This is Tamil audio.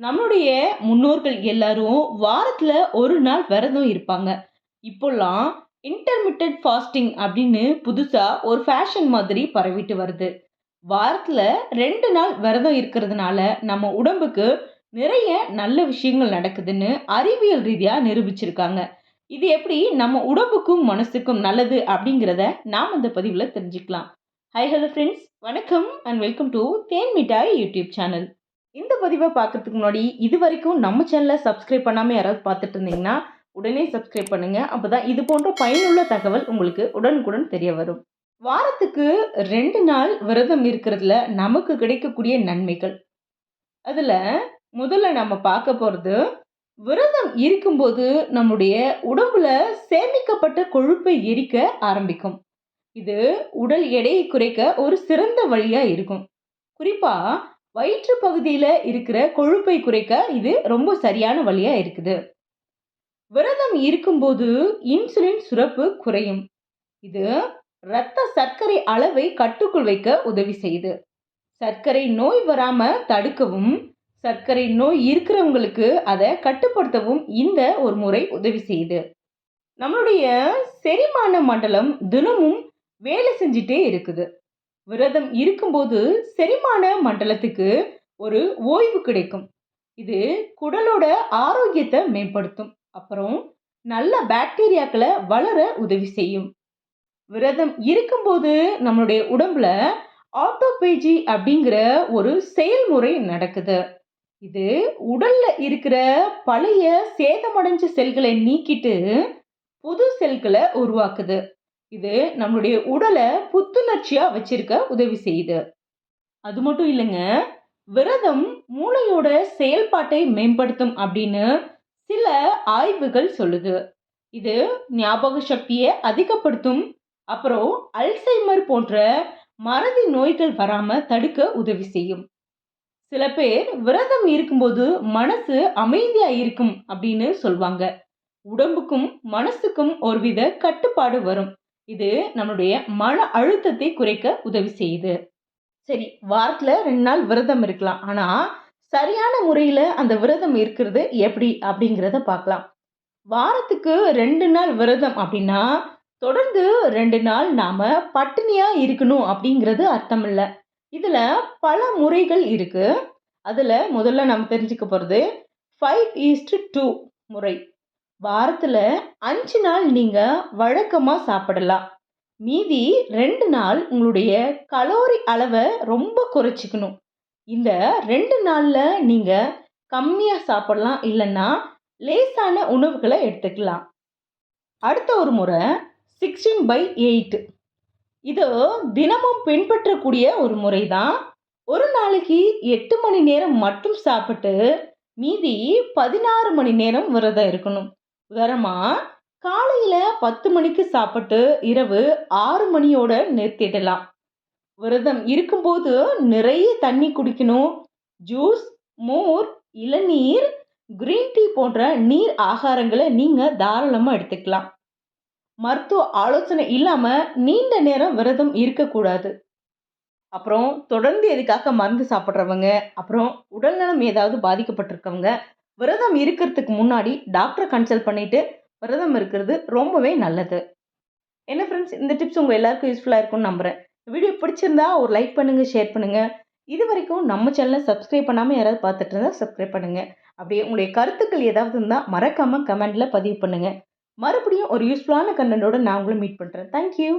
நம்மளுடைய முன்னோர்கள் எல்லாரும் வாரத்துல ஒரு நாள் விரதம் இருப்பாங்க. இப்போல்லாம் இன்டர்மிட்டன்ட் ஃபாஸ்டிங் அப்படின்னு புதுசா ஒரு ஃபேஷன் மாதிரி பரவிட்டு வருது. வாரத்துல ரெண்டு நாள் விரதம் இருக்கிறதுனால நம்ம உடம்புக்கு நிறைய நல்ல விஷயங்கள் நடக்குதுன்னு அறிவியல் ரீதியா நிரூபிச்சிருக்காங்க. இது எப்படி நம்ம உடம்புக்கும், மனசுக்கும் நல்லது அப்படிங்கிறத நாம் இந்த பதிவில் தெரிஞ்சுக்கலாம். ஹை ஹலோ ஃப்ரெண்ட்ஸ் வணக்கம் and welcome to Then Mittai YouTube channel. இந்த பதிவை பார்க்கறதுக்கு முன்னாடி இது வரைக்கும் நம்ம சேனலை சப்ஸ்கிரைப் பண்ணாமல் யாராவது பார்த்துட்டு இருந்தீங்கன்னா உடனே சப்ஸ்கிரைப் பண்ணுங்க. அப்பதான் இது போன்ற பயனுள்ள தகவல் உங்களுக்கு உடனுக்குடன் தெரிய வரும். வாரத்துக்கு ரெண்டு நாள் விரதம் இருக்கிறதுல நமக்கு கிடைக்கக்கூடிய நன்மைகள். அதில் முதல்ல நம்ம பார்க்க போகிறது விரதம் இருக்கும்போது நம்முடைய உடம்புல சேமிக்கப்பட்ட கொழுப்பை எரிக்க ஆரம்பிக்கும். இது உடல் எடையை குறைக்க ஒரு சிறந்த வழியாக இருக்கும். குறிப்பாக வயிற்று பகுதியில் இருக்கிற கொழுப்பை குறைக்க இது ரொம்ப சரியான வழியாக இருக்குது. விரதம் இருக்கும்போது இன்சுலின் சுரப்பு குறையும். இது இரத்த சர்க்கரை அளவை கட்டுக்குள் வைக்க உதவி செய்யுது. சர்க்கரை நோய் வராம தடுக்கவும், சர்க்கரை நோய் இருக்கிறவங்களுக்கு அதை கட்டுப்படுத்தவும் இந்த ஒரு முறை உதவி செய்யுது. நம்மளுடைய செரிமான மண்டலம் தினமும் வேலை செஞ்சிட்டே இருக்குது. விரதம் இருக்கும்போது செரிமான மண்டலத்துக்கு ஒரு ஓய்வு கிடைக்கும். இது குடலோட ஆரோக்கியத்தை மேம்படுத்தும். அப்புறம் நல்ல பாக்டீரியாக்களை வளர உதவி செய்யும். விரதம் இருக்கும்போது நம்மளுடைய உடம்புல ஆட்டோபேஜி அப்படிங்கிற ஒரு செயல்முறை நடக்குது. இது உடல்ல இருக்கிற பழைய சேதமடைஞ்ச செல்களை நீக்கிட்டு புது செல்களை உருவாக்குது. இது நம்மளுடைய உடலை புத்துணர்ச்சியா வச்சிருக்க உதவி செய்யுது. அது மட்டும் இல்லைங்க விரதம் மூளையோட செயல்பாட்டை மேம்படுத்தும் அப்படின்னு சில ஆய்வுகள் சொல்லுது. இது ஞாபக சக்தியை அதிகப்படுத்தும். அப்புறம் அல்சைமர் போன்ற மறதி நோய்கள் வராம தடுக்க உதவி செய்யும். சில பேர் விரதம் இருக்கும்போது மனசு அமைதியா இருக்கும் அப்படின்னு சொல்வாங்க. உடம்புக்கும் மனசுக்கும் ஒருவித கட்டுப்பாடு வரும். இது நம்மளுடைய மன அழுத்தத்தை குறைக்க உதவி செய்யுது. சரி வாரத்தில் ரெண்டு நாள் விரதம் இருக்கலாம். ஆனால் சரியான முறையில் அந்த விரதம் இருக்கிறது எப்படி அப்படிங்கிறத பார்க்கலாம். வாரத்துக்கு ரெண்டு நாள் விரதம் அப்படின்னா தொடர்ந்து ரெண்டு நாள் நாம் பட்டினியாக இருக்கணும் அப்படிங்கிறது அர்த்தம் இல்லை இதில் பல முறைகள் இருக்குது அதில் முதல்ல நம்ம தெரிஞ்சுக்க போகிறது ஃபைவ் ஈஸ்ட் டூ முறை. வாரத்தில் அஞ்சு நாள் நீங்கள் வழக்கமாக சாப்பிடலாம். மீதி ரெண்டு நாள் உங்களுடைய கலோரி அளவை ரொம்ப குறைச்சிக்கணும் இந்த ரெண்டு நாளில் நீங்கள் கம்மியாக சாப்பிடலாம் இல்லைன்னா லேசான உணவுகளை எடுத்துக்கலாம். அடுத்த ஒரு முறை 16/8 இது தினமும் பின்பற்றக்கூடிய ஒரு முறை தான் ஒரு நாளைக்கு எட்டு மணி நேரம் மட்டும் சாப்பிட்டு மீதி 16 மணி நேரம் விரதம் இருக்கணும். வரமா காலையில 10 மணிக்கு சாப்பிட்டு இரவு ஆறு மணியோட நிறுத்திடலாம். விரதம் இருக்கும்போது நிறைய தண்ணி குடிக்கணும். ஜூஸ், மோர், இளநீர், கிரீன் டீ போன்ற நீர் ஆகாரங்களை நீங்க தாராளமா எடுத்துக்கலாம். மருத்துவ ஆலோசனை இல்லாம நீண்ட நேரம் விரதம் இருக்கக்கூடாது. அப்புறம் தொடர்ந்து எதுக்காக மருந்து சாப்பிட்றவங்க அப்புறம் உடல்நலம் ஏதாவது பாதிக்கப்பட்டிருக்கவங்க விரதம் இருக்கிறதுக்கு முன்னாடி டாக்டரை கன்சல்ட் பண்ணிட்டு விரதம் இருக்கிறது ரொம்பவே நல்லது. என்ன ஃப்ரெண்ட்ஸ் இந்த டிப்ஸ் உங்கள் எல்லாருக்கும் யூஸ்ஃபுல்லாக இருக்கும்னு நம்புறேன். வீடியோ பிடிச்சிருந்தா ஒரு லைக் பண்ணுங்கள் ஷேர் பண்ணுங்கள் இது வரைக்கும் நம்ம சேனலை சப்ஸ்கிரைப் பண்ணாமல் யாராவது பார்த்துட்டு இருந்தால் சப்ஸ்கிரைப் பண்ணுங்க. அப்படியே உங்களுடைய கருத்துக்கள் ஏதாவது இருந்தால் மறக்காமல் கமெண்டில் பதிவு பண்ணுங்கள் மறுபடியும் ஒரு யூஸ்ஃபுல்லான கண்டென்ட்டோட நான் உங்களை மீட் பண்ணுறேன் தேங்க் யூ.